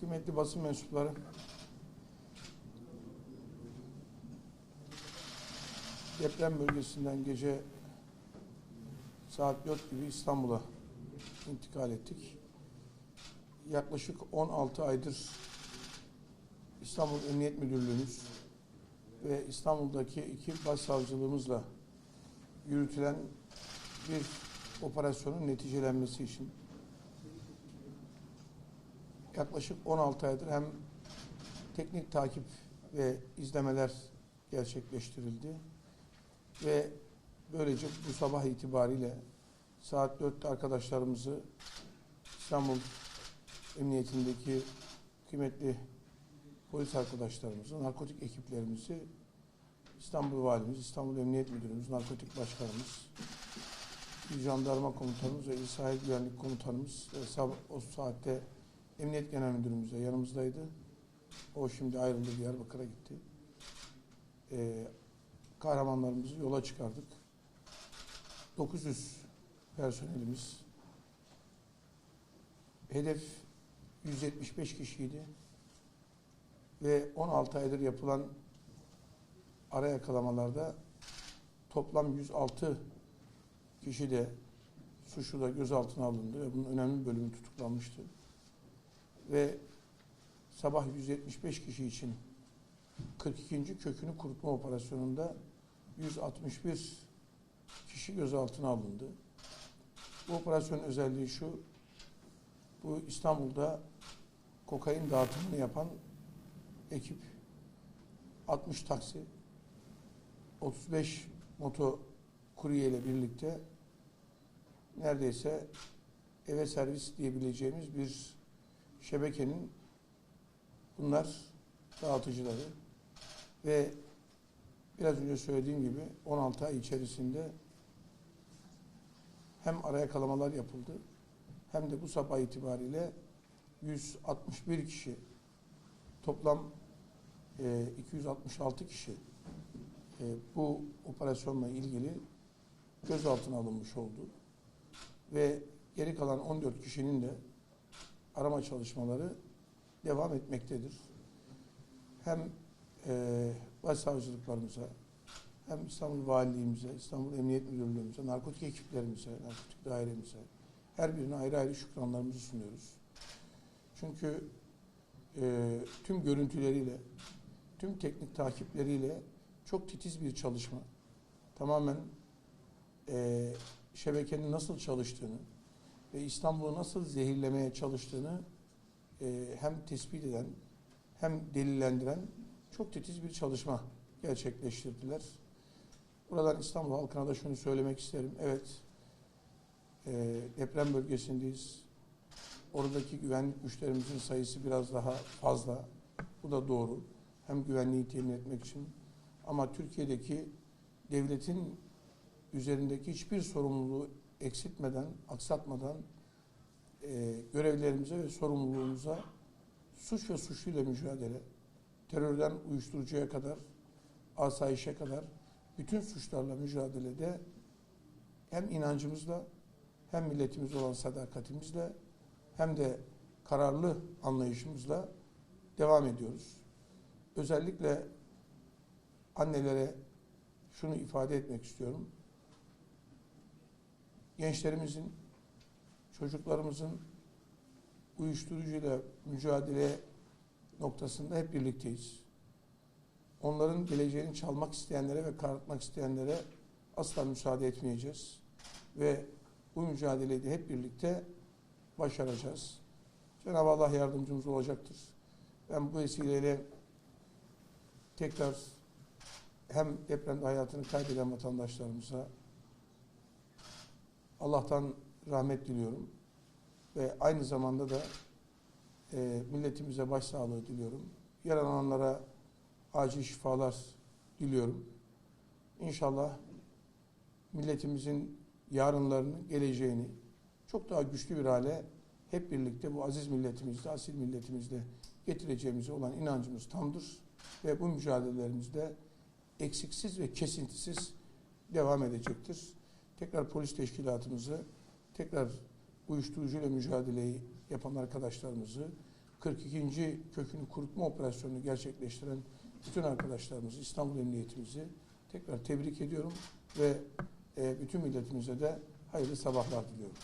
Kıymetli basın mensupları, deprem bölgesinden gece saat 4 gibi İstanbul'a intikal ettik. Yaklaşık 16 aydır İstanbul Emniyet Müdürlüğümüz ve İstanbul'daki iki başsavcılığımızla yürütülen bir operasyonun neticelenmesi için yaklaşık 16 aydır hem teknik takip ve izlemeler gerçekleştirildi. Ve böylece bu sabah itibariyle saat 4'te arkadaşlarımızı İstanbul Emniyetindeki kıymetli polis arkadaşlarımızı, narkotik ekiplerimizi İstanbul Valimiz, İstanbul Emniyet Müdürümüz, Narkotik Başkanımız, İl Jandarma Komutanımız ve İl Sahil Güvenlik Komutanımız o saatte Emniyet Genel Müdürümüz de yanımızdaydı. O şimdi ayrıldı Diyarbakır'a gitti. Ee, kahramanlarımızı yola çıkardık. 900 personelimiz. Hedef 175 kişiydi. Ve 16 aydır yapılan ara yakalamalarda toplam 106 kişi de suçlu da gözaltına alındı ve bunun önemli bir bölümü tutuklanmıştı. Ve sabah 175 kişi için 42. kökünü kurutma operasyonunda 161 kişi gözaltına alındı. Bu operasyonun özelliği şu, bu İstanbul'da kokain dağıtımını yapan ekip 60 taksi, 35 moto kurye ile birlikte neredeyse eve servis diyebileceğimiz bir şebekenin bunlar dağıtıcıları ve biraz önce söylediğim gibi 16 ay içerisinde hem ara yakalamalar yapıldı hem de bu sabah itibariyle 161 kişi toplam e, 266 kişi e, bu operasyonla ilgili gözaltına alınmış oldu. Ve geri kalan 14 kişinin de arama çalışmaları devam etmektedir. Hem e, başsavcılıklarımıza, hem İstanbul Valiliğimize, İstanbul Emniyet Müdürlüğümüze, narkotik ekiplerimize, narkotik dairemize, her birine ayrı ayrı şükranlarımızı sunuyoruz. Çünkü e, tüm görüntüleriyle, tüm teknik takipleriyle çok titiz bir çalışma, tamamen e, şebekenin nasıl çalıştığını ve İstanbul'u nasıl zehirlemeye çalıştığını e, hem tespit eden hem delillendiren çok titiz bir çalışma gerçekleştirdiler. Buradan İstanbul halkına da şunu söylemek isterim. Evet, e, deprem bölgesindeyiz. Oradaki güvenlik güçlerimizin sayısı biraz daha fazla. Bu da doğru. Hem güvenliği temin etmek için ama Türkiye'deki devletin üzerindeki hiçbir sorumluluğu eksiltmeden, aksatmadan e, görevlerimize ve sorumluluğumuza suç ve suçluyla mücadele, terörden uyuşturucuya kadar, asayişe kadar bütün suçlarla mücadelede hem inancımızla hem milletimiz olan sadakatimizle hem de kararlı anlayışımızla devam ediyoruz. Özellikle annelere şunu ifade etmek istiyorum. Gençlerimizin, çocuklarımızın uyuşturucuyla mücadele noktasında hep birlikteyiz. Onların geleceğini çalmak isteyenlere ve karartmak isteyenlere asla müsaade etmeyeceğiz. Ve bu mücadeleyi de hep birlikte başaracağız. Cenab-ı Allah yardımcımız olacaktır. Ben bu vesileyle tekrar hem depremde hayatını kaybeden vatandaşlarımıza Allah'tan rahmet diliyorum. Ve aynı zamanda da e, milletimize başsağlığı diliyorum. Yaralananlara acil şifalar diliyorum. İnşallah milletimizin yarınlarını, geleceğini çok daha güçlü bir hale hep birlikte bu aziz milletimizde, asil milletimizde getireceğimize olan inancımız tamdır. Ve bu mücadelelerimizde eksiksiz ve kesintisiz devam edecektir. Tekrar polis teşkilatımızı, tekrar uyuşturucuyla mücadeleyi yapan arkadaşlarımızı, 42. kökünü kurutma operasyonunu gerçekleştiren bütün arkadaşlarımızı, İstanbul Emniyetimizi tekrar tebrik ediyorum ve e, bütün milletimize de hayırlı sabahlar diliyorum.